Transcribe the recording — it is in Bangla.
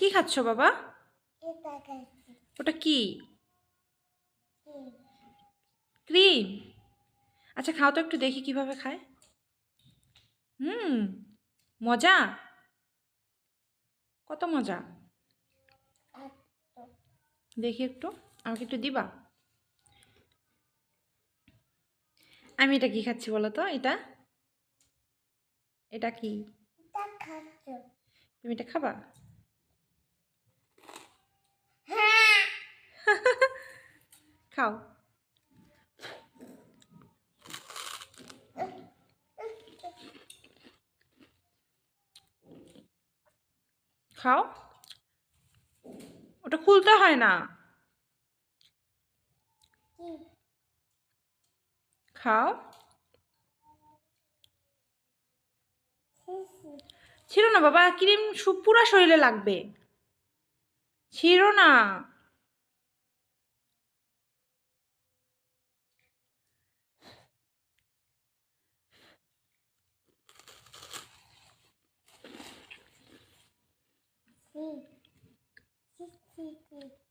কি খাচ্ছ বাবা? ওটা কি? ক্রিম। আচ্ছা খাও তো একটু দেখি কীভাবে খায়। হুম মজা? কত মজা। দেখি একটু আমাকে একটু দিবা? আমি এটা কি খাচ্ছি বলো তো এটা? এটা কি? তুমি এটা খাবা হ্যাঁ খাও। খাও। ওটা খুলতে হয় না। খাও। ছিল না বাবা, ক্রিম পুরা শরীরে লাগবে। ছিল না। Tiki.